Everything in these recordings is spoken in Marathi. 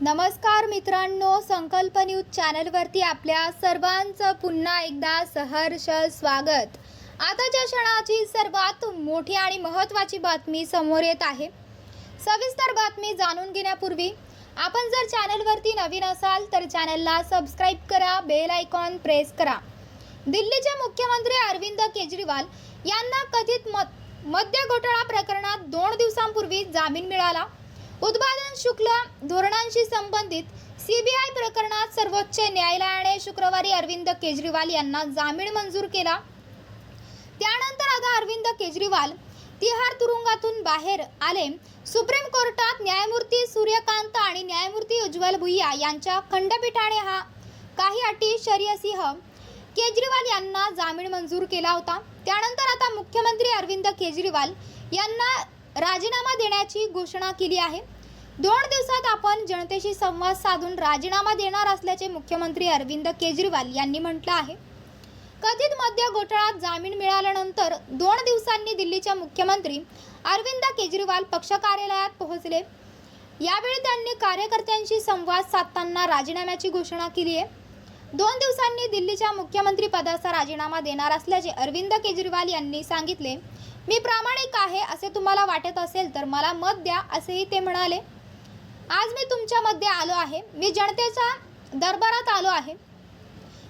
नमस्कार मित्रांनो संकल्प न्यूज चॅनलवरती आपल्या सर्वांचं पुन्हा एकदा सहर्ष स्वागत. आताच्या क्षणाची सर्वात मोठी आणि महत्त्वाची बातमी समोर येत आहे. सविस्तर बातमी जाणून घेण्यापूर्वी आपण जर चॅनलवरती नवीन असाल तर चॅनलला सबस्क्राईब करा बेल आयकॉन प्रेस करा. दिल्लीचे मुख्यमंत्री अरविंद केजरीवाल यांना कथित मत मद्य घोटाळा प्रकरणात दोन दिवसांपूर्वी जामीन मिळाला. उत्पादन शुल्क धोरणांशी संबंधित सीबीआय प्रकरणात सर्वोच्च न्यायालयाने शुक्रवारी अरविंद केजरीवाल यांना जामीन मंजूर केला. त्यानंतर आता अरविंद केजरीवाल तिहार तुरुंगातून बाहेर आले. सुप्रीम कोर्टात न्यायमूर्ती सूर्यकांत आणि न्यायमूर्ती उज्ज्वल भुईया यांच्या खंडपीठाने हा काही अटी शर्यसिंह केजरीवाल यांना जामीन मंजूर केला होता. त्यानंतर आता मुख्यमंत्री अरविंद केजरीवाल यांना राजीनामा देण्याची घोषणा केली आहे. दोन दिवसात आपण जनतेशी संवाद साधून राजीनामा देणार असल्याचे मुख्यमंत्री अरविंद केजरीवाल यांनी म्हटलं आहे. कथित मद्य घोटाळ्यात जामीन मिळाल्यानंतर दोन दिवसांनी दिल्लीच्या मुख्यमंत्री अरविंद केजरीवाल पक्ष कार्यालयात पोहोचले. यावेळी त्यांनी कार्यकर्त्यांशी संवाद साधताना राजीनाम्याची घोषणा केली आहे. दोन दिवसांनी दिल्लीच्या मुख्यमंत्री पदाचा राजीनामा देणार असल्याचे अरविंद केजरीवाल यांनी सांगितले. मी प्रामाणिक आहे असे तुम्हाला वाटत असेल तर मला मत द्या असेही ते म्हणाले. आज मी तुमच्यामध्ये आलो आहे. मी जनतेच्या दरबारात आलो आहे.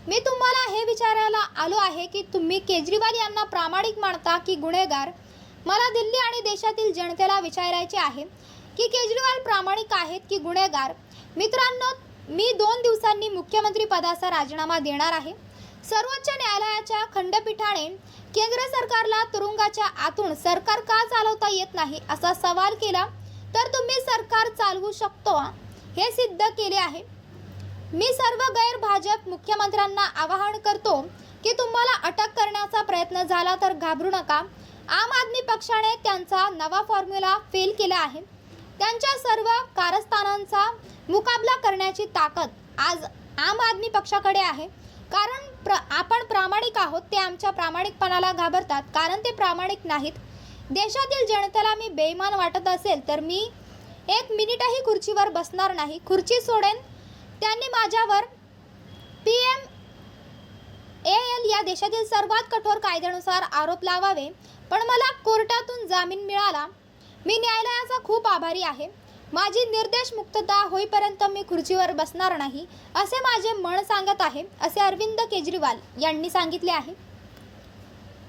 मी तुम्हाला हे विचारायला आलो आहे की तुम्ही केजरीवाल यांना प्रामाणिक मानता की गुन्हेगार? मला दिल्ली आणि देशातील जनतेला विचारायचे आहे की केजरीवाल प्रामाणिक आहेत की गुन्हेगार? मित्रांनो मी दोन दिवसांनी मुख्यमंत्री पदाचा राजीनामा देणार आहे. सर्वोच्च न्यायालयाच्या खंडपीठाने केंद्र सरकारला तुरुंगाच्या आतून सरकार का चालवता येत नाही असा सवाल केला तर तुम्ही सरकार चालवू शकतो हे? सिद्ध केले आहे. मी सर्व गैर भाजप मुख्यमंत्र्यांना आवाहन करतो की तुम्हाला अटक करण्याचा प्रयत्न झाला तर घाबरू नका. आम आदमी पक्षाने त्यांचा नवा फॉर्म्युला फेल केला आहे. त्यांच्या सर्व कारस्थानांचा मुकाबला करण्याची ताकद आज आम आदमी पक्षाकडे आहे. कारण प्र आपण प्रामाणिक आहोत ते आमच्या प्रामाणिकपणाला घाबरतात. कारण ते प्रामाणिक नाहीत. देशातील जनतेला मी बेईमान वाटत असेल तर मी एक मिनिटही खुर्चीवर बसणार नाही. खुर्ची सोडेन. त्यांनी माझ्यावर पी एम ए एल या देशातील सर्वात कठोर कायद्यानुसार आरोप लावावे. पण मला कोर्टातून जामीन मिळाला. मी न्यायालयाचा खूप आभारी आहे. माझी निर्देश मुक्तता होईपर्यंत मी खुर्चीवर बसणार नाही असे माझे मन सांगत आहे असे अरविंद केजरीवाल यांनी सांगितले आहे.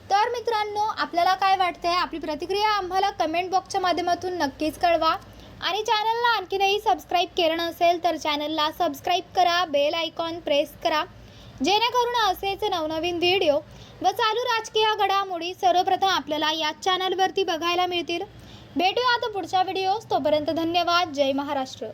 तर मित्रांनो आपल्याला काय वाटतंय? आपली प्रतिक्रिया आम्हाला कमेंट बॉक्सच्या माध्यमातून नक्कीच कळवा. आणि चॅनलला आणखीनही सबस्क्राईब केलं नसेल तर चॅनलला सबस्क्राईब करा बेल आयकॉन प्रेस करा. जेणेकरून असेच नवनवीन व्हिडिओ व चालू राजकीय घडामोडी सर्वप्रथम आपल्याला याच चॅनलवरती बघायला मिळतील. भेटूया आता पुढच्या व्हिडिओज तोपर्यंत धन्यवाद. जय महाराष्ट्र.